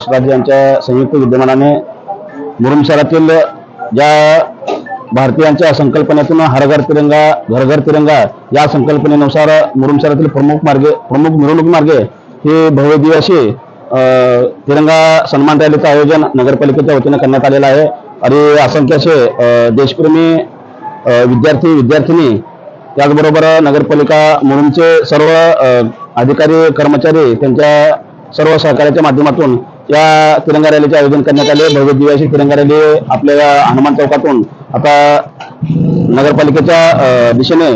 राज्यांच्या संयुक्त विद्यमानाने मुरुम शहरातील ज्या भारतीयांच्या संकल्पनेतून हरघर तिरंगा घर घर तिरंगा या संकल्पनेनुसार मुरुम शहरातील प्रमुख मार्गे प्रमुख मिरवणूक मार्गे हे भव्य दिवस तिरंगा सन्मान रॅलीचं आयोजन नगरपालिकेच्या वतीनं करण्यात आलेलं आहे. आणि असंख्य असे देशप्रेमी विद्यार्थी विद्यार्थिनी त्याचबरोबर नगरपालिका मुरुमचे सर्व अधिकारी कर्मचारी त्यांच्या सर्व सहकार्याच्या माध्यमातून या तिरंगा रॅलीचे आयोजन करण्यात आले. भव्य दिव्याची तिरंगा रॅली आपल्या हनुमान चौकातून आता नगरपालिकेच्या अ, दिशेने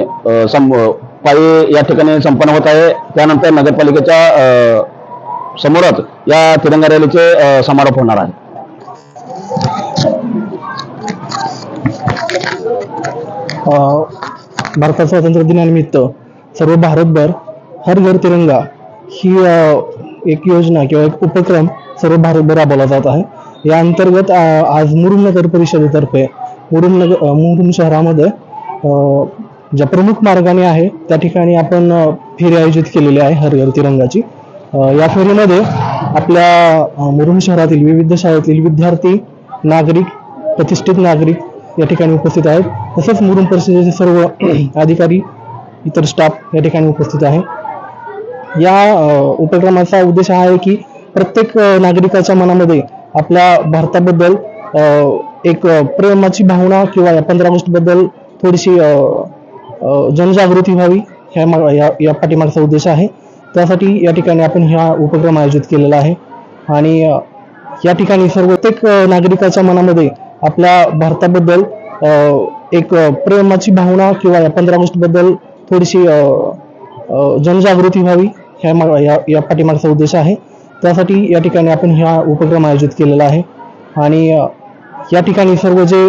पायी या ठिकाणी संपन्न होत आहे. त्यानंतर नगरपालिकेच्या अ, समोरच या तिरंगा रॅलीचे समारोप होणार आहे. अ, भारताच्या स्वातंत्र्य दिनानिमित्त सर्व भारतभर हर घर तिरंगा ही अ, एक योजना किंवा एक उपक्रम सर्व भारतभर राबवला जात आहे. या अंतर्गत आज मुरुम नगर परिषदेतर्फे मुरुम नगर मुरुम शहरामध्ये ज्या प्रमुख मार्गाने आहे त्या ठिकाणी आपण फेरी आयोजित केलेली आहे हरिहर तिरंगाची. या फेरीमध्ये आपल्या मुरुम शहरातील विविध शाळेतील विद्यार्थी नागरिक प्रतिष्ठित नागरिक या ठिकाणी उपस्थित आहेत. तसंच मुरुम परिषदेचे सर्व अधिकारी इतर स्टाफ या ठिकाणी उपस्थित आहे. या उपक्रमाचा उद्देश हा आहे की प्रत्येक नागरिकाच्या मनामध्ये आपल्या भारताबद्दल एक प्रेमाची भावना किंवा या पंधरा ऑगस्टबद्दल थोडीशी जनजागृती व्हावी ह्या मा- या या पाठीमागचा उद्देश आहे. त्यासाठी या ठिकाणी आपण हा उपक्रम आयोजित केलेला आहे. आणि या ठिकाणी सर्वतेक नागरिकाच्या मनामध्ये आपल्या भारताबद्दल एक प्रेमाची भावना किंवा या पंधरा ऑगस्टबद्दल थोडीशी जनजागृती व्हावी. ह्या या या पाठीमागचा उद्देश आहे. त्यासाठी या ठिकाणी आपण हा उपक्रम आयोजित केलेला आहे. आणि या ठिकाणी सर्व जे